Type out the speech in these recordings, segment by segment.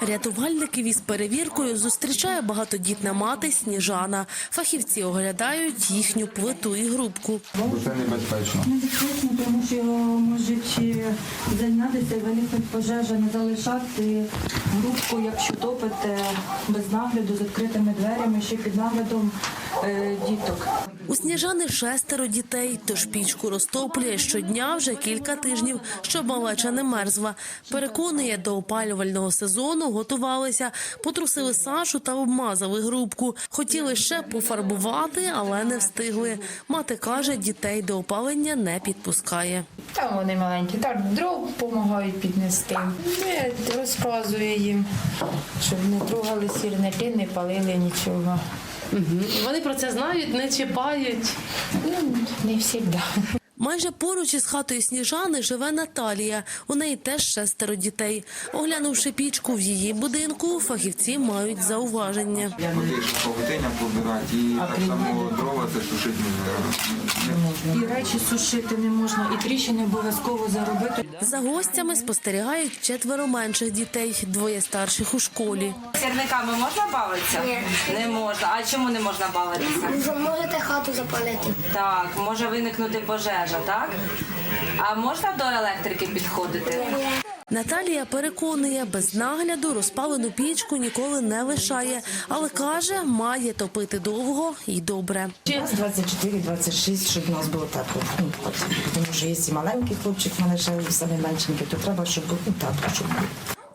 Рятувальників із перевіркою зустрічає багатодітна мати Сніжана. Фахівці оглядають їхню плиту і грубку. Це небезпечно. Небезпечно, тому що можуть е, зайнятися виникнуть пожежа, не залишати групку, якщо топите без нагляду з відкритими дверями, ще під наглядом е, діток. У Сніжани шестеро дітей, тож пічку розтоплює щодня вже кілька тижнів, щоб малеча не мерзла. Переконує, до опалювального сезону готувалися, потрусили Сашу та обмазали грубку. Хотіли ще пофарбувати, але не встигли. Мати каже, дітей до опалення не підпускає. Там вони маленькі, так дров допомагають піднести. Я розказую їм, щоб не трогали сірники, не палили нічого. Вони про це знають, не чіпають. Ну, не завжди. Майже поруч із хатою Сніжани живе Наталія. У неї теж шестеро дітей. Оглянувши пічку в її будинку, фахівці мають зауваження. Поки що павутиння побирати і так само дрова це сушити не, не І речі сушити не можна, і тріщини обов'язково заробити. За гостями спостерігають четверо менших дітей, двоє старших у школі. Сірниками можна бавитися? Ні. Не можна. А чому не можна бавитися? Ви можете хату запалити. Так, може виникнути пожежа, так? А можна до електрики підходити? Наталія переконує, без нагляду розпалену пічку ніколи не лишає, але каже, має топити довго і добре. У нас 24-26, щоб у нас було тепло. Ну, тому що є і маленький хлопчик, в мене ще самі меншенький, то треба, щоб ну, тепло, щоб.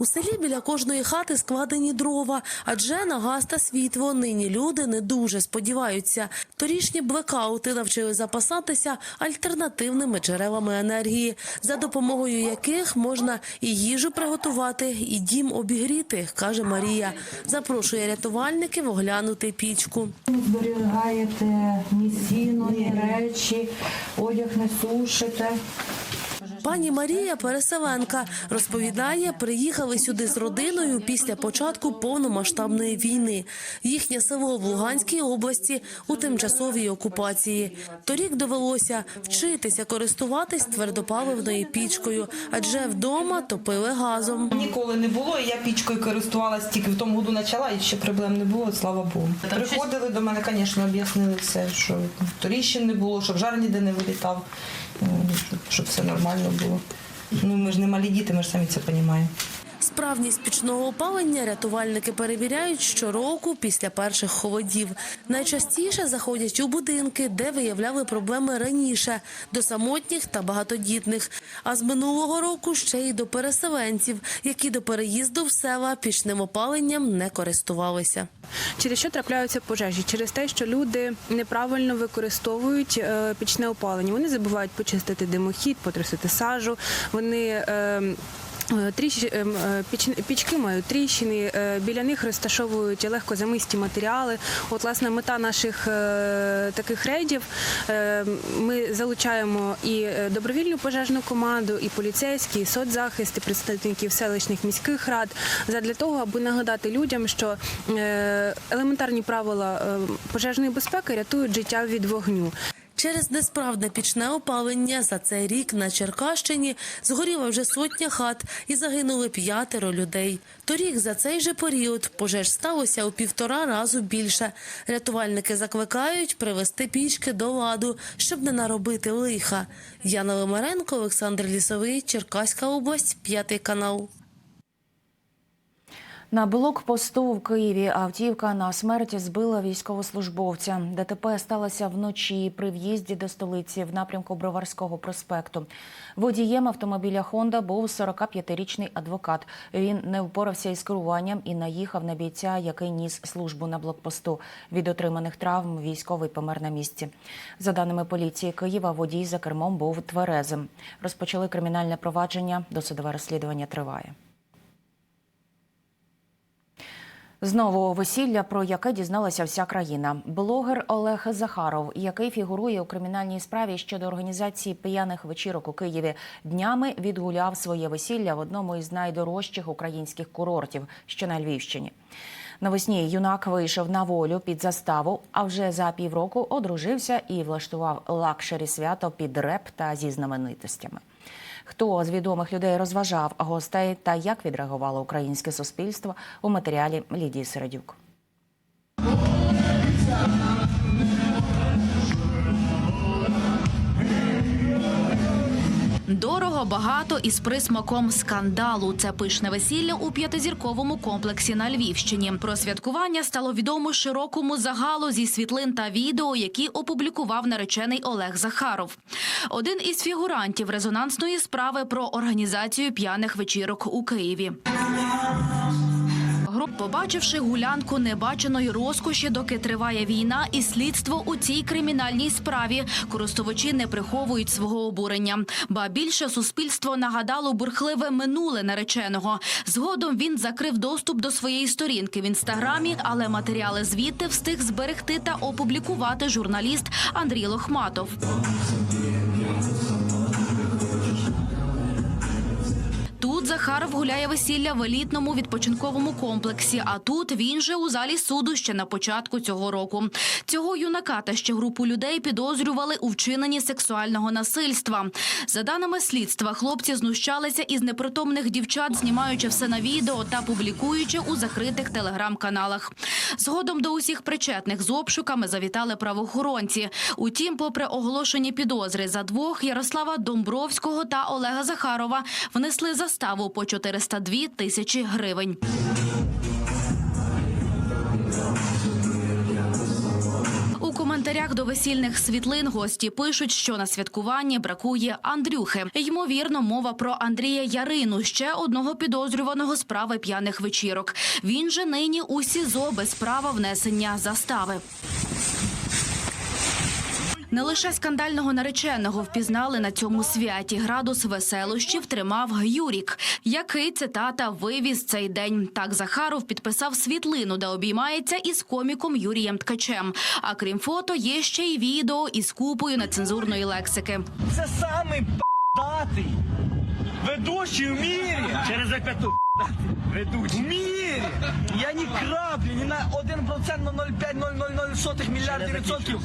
У селі біля кожної хати складені дрова, адже на газ та світло нині люди не дуже сподіваються. Торішні блекаути навчили запасатися альтернативними джерелами енергії, за допомогою яких можна і їжу приготувати, і дім обігріти, каже Марія. Запрошує рятувальників оглянути пічку. Зберігаєте ні сіно, ні речі, одяг не сушите. Пані Марія переселенка розповідає, приїхали сюди з родиною після початку повномасштабної війни. Їхнє село в Луганській області у тимчасовій окупації. Торік довелося вчитися користуватись твердопаливною пічкою, адже вдома топили газом. Ніколи не було, і я пічкою користувалась тільки в тому году почала, і ще проблем не було, слава Богу. Приходили до мене, звісно, об'яснили все, що тріщин не було, щоб жар ніде не вилітав, щоб все нормально було. Ну, ми ж не малі діти, ми ж самі це розуміємо. Справність пічного опалення рятувальники перевіряють щороку після перших холодів. Найчастіше заходять у будинки, де виявляли проблеми раніше до самотніх та багатодітних. А з минулого року ще й до переселенців, які до переїзду в села пічним опаленням не користувалися. Через що трапляються пожежі? Через те, що люди неправильно використовують е, пічне опалення. Вони забувають почистити димохід, потрусити сажу. Вони е, Тріщ, е, е, піч- пічки мають тріщини, е, біля них розташовують легкозамисті матеріали. От, власне, мета наших е, таких рейдів е, ми залучаємо і е, добровільну пожежну команду, і поліцейські, і соцзахист, і представників селищних міських рад задля того, аби нагадати людям, що е, елементарні правила е, пожежної безпеки рятують життя від вогню. Через несправне пічне опалення за цей рік на Черкащині згоріла вже сотня хат і загинули п'ятеро людей. Торік за цей же період пожеж сталося у півтора разу більше. Рятувальники закликають привести пічки до ладу, щоб не наробити лиха. Яна Ломаренко, Олександр Лісовий, Черкаська область, п'ятий канал. На блокпосту в Києві автівка на смерті збила військовослужбовця. ДТП сталося вночі при в'їзді до столиці в напрямку Броварського проспекту. Водієм автомобіля Хонда був 45-річний адвокат. Він не впорався із керуванням і наїхав на бійця, який ніс службу на блокпосту. Від отриманих травм військовий помер на місці. За даними поліції Києва, водій за кермом був тверезим. Розпочали кримінальне провадження. Досудове розслідування триває. Знову весілля, про яке дізналася вся країна. Блогер Олег Захаров, який фігурує у кримінальній справі щодо організації п'яних вечірок у Києві, днями відгуляв своє весілля в одному із найдорожчих українських курортів, що на Львівщині. Навесні юнак вийшов на волю під заставу, а вже за півроку одружився і влаштував лакшері свято під реп та зі знаменитостями. Хто з відомих людей розважав гостей та як відреагувало українське суспільство у матеріалі Лідії Середюк. Дорого, багато із присмаком скандалу. Це пишне весілля у п'ятизірковому комплексі на Львівщині. Про святкування стало відомо широкому загалу зі світлин та відео, які опублікував наречений Олег Захаров. Один із фігурантів резонансної справи про організацію п'яних вечірок у Києві. Побачивши гулянку небаченої розкоші, доки триває війна і слідство у цій кримінальній справі, користувачі не приховують свого обурення. Ба більше суспільство нагадало бурхливе минуле нареченого. Згодом він закрив доступ до своєї сторінки в інстаграмі, але матеріали звідти встиг зберегти та опублікувати журналіст Андрій Лохматов. Захаров гуляє весілля в елітному відпочинковому комплексі. А тут він же у залі суду ще на початку цього року. Цього юнака та ще групу людей підозрювали у вчиненні сексуального насильства. За даними слідства, хлопці знущалися із непритомних дівчат, знімаючи все на відео та публікуючи у закритих телеграм-каналах. Згодом до усіх причетних з обшуками завітали правоохоронці. Утім, попри оголошені підозри за двох Ярослава Домбровського та Олега Захарова внесли заставу по 402 тисячі гривень. У коментарях до весільних світлин гості пишуть, що на святкуванні бракує Андрюхи. Ймовірно, мова про Андрія Ярину, ще одного підозрюваного справи п'яних вечірок. Він же нині у СІЗО без права внесення застави. Не лише скандального нареченого впізнали на цьому святі. Градус веселощів тримав Юрік, який цитата вивіз цей день. Так Захаров підписав світлину, де обіймається із коміком Юрієм Ткачем. А крім фото, є ще й відео із купою нецензурної лексики. Це самий п***датий ведучий в мірі. Через запяту ведучий. В мірі. Я ні краплі, ні на 1% на 0,5-0,00 мільярдів відсотків.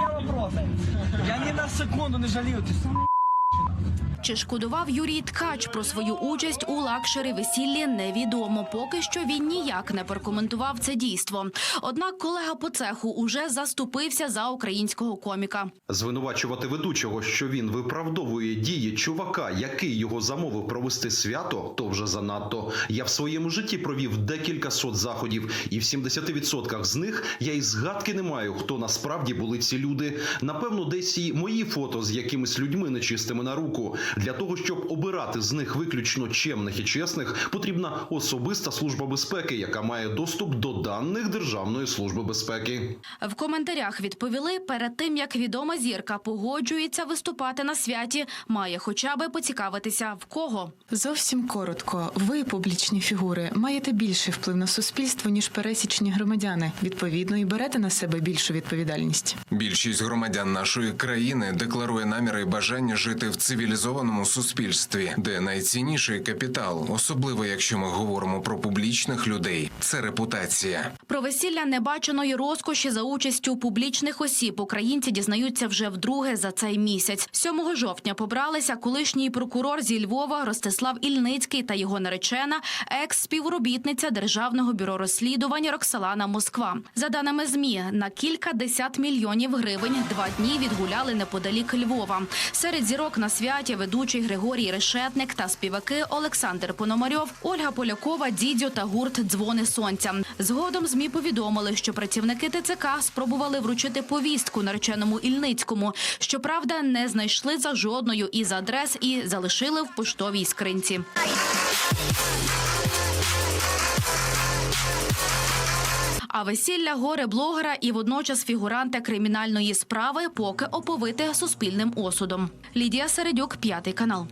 Я вопрос. Я ні на секунду не жалію. Ти сам Чи шкодував Юрій Ткач про свою участь у лакшері весіллі, невідомо. Поки що він ніяк не прокоментував це дійство. Однак колега по цеху уже заступився за українського коміка. Звинувачувати ведучого, що він виправдовує дії чувака, який його замовив провести свято, то вже занадто. Я в своєму житті провів декілька сот заходів, і в 70% з них я і згадки не маю, хто насправді були ці люди. Напевно, десь і мої фото з якимись людьми нечистими на руку. Для того щоб обирати з них виключно чемних і чесних, потрібна особиста служба безпеки, яка має доступ до даних Державної служби безпеки. В коментарях відповіли, перед тим як відома зірка погоджується виступати на святі, має хоча би поцікавитися в кого. Зовсім коротко. Ви, публічні фігури, маєте більший вплив на суспільство ніж пересічні громадяни. Відповідно, і берете на себе більшу відповідальність. Більшість громадян нашої країни декларує наміри і бажання жити в цивілізованому суспільстві, де найцінніший капітал, особливо якщо ми говоримо про публічних людей, це репутація. Про весілля небаченої розкоші за участю публічних осіб українці дізнаються вже вдруге за цей місяць. 7 жовтня побралися колишній прокурор зі Львова Ростислав Ільницький та його наречена, екс-співробітниця Державного бюро розслідувань Роксалана Москва. За даними змі, на кілька десят мільйонів гривень два дні відгуляли неподалік Львова. Серед зірок на святі ведучий Григорій Решетник та співаки Олександр Пономарьов, Ольга Полякова, Дідьо та гурт Дзвони сонця. Згодом змі повідомили, що працівники ТЦК спробували вручити повістку нареченому Ільницькому. Щоправда, не знайшли за жодною із адрес і залишили в поштовій скринці. А весілля горе блогера і водночас фігуранта кримінальної справи поки оповите суспільним осудом. Лідія Середюк, п'ятий канал.